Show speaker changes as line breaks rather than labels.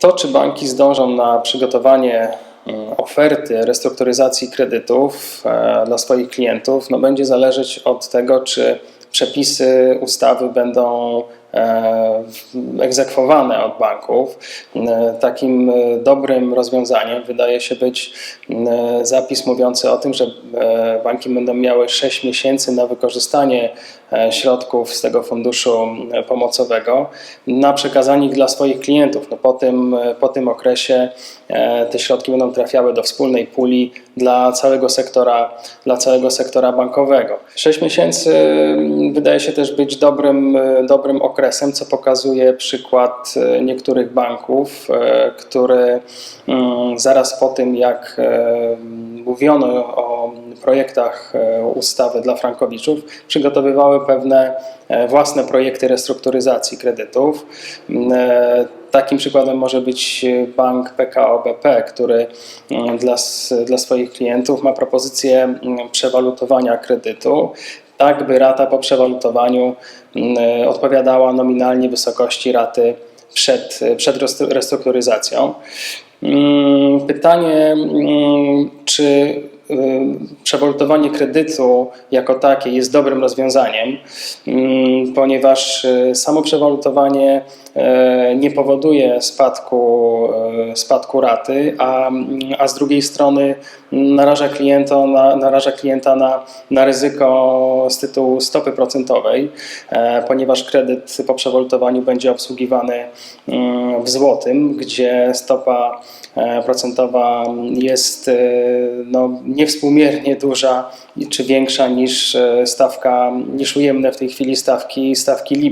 To, czy banki zdążą na przygotowanie mm, oferty restrukturyzacji kredytów e, dla swoich klientów, no będzie zależeć od tego, czy przepisy ustawy będą egzekwowane od banków. E, Takim e, dobrym rozwiązaniem wydaje się być zapis mówiący o tym, że e, banki będą miały 6 miesięcy na wykorzystanie e, środków z tego funduszu pomocowego na przekazanie ich dla swoich klientów. No po, tym, po tym okresie e, te środki będą trafiały do wspólnej puli dla całego sektora, dla całego sektora bankowego. 6 miesięcy mm, wydaje się też być dobrym, e, dobrym okresem, co pokazuje przykład e, niektórych banków, e, które mm, zaraz po tym, jak e, mówiono o projektach ustawy dla frankowiczów, przygotowywały pewne własne projekty restrukturyzacji kredytów. Mm, Takim przykładem może być bank PKO BP, który mm, dla, dla swoich klientów ma propozycję przewalutowania kredytu, tak by rata po przewalutowaniu mm, odpowiadała nominalnie wysokości raty przed, przed restru- restrukturyzacją. Mm, Pytanie, mm, czy y, przewalutowanie kredytu jako takie jest dobrym rozwiązaniem, mm, ponieważ y, samo przewalutowanie e, nie powoduje spadku, spadku raty, a, a z drugiej strony naraża klienta na, naraża klienta na, na ryzyko z tytułu stopy procentowej, e, ponieważ kredyt po przewalutowaniu będzie obsługiwany w złotym, gdzie stopa procentowa jest e, no, niewspółmiernie duża czy większa niż e, stawka, niż ujemne w tej chwili stawki, stawki LIBOR.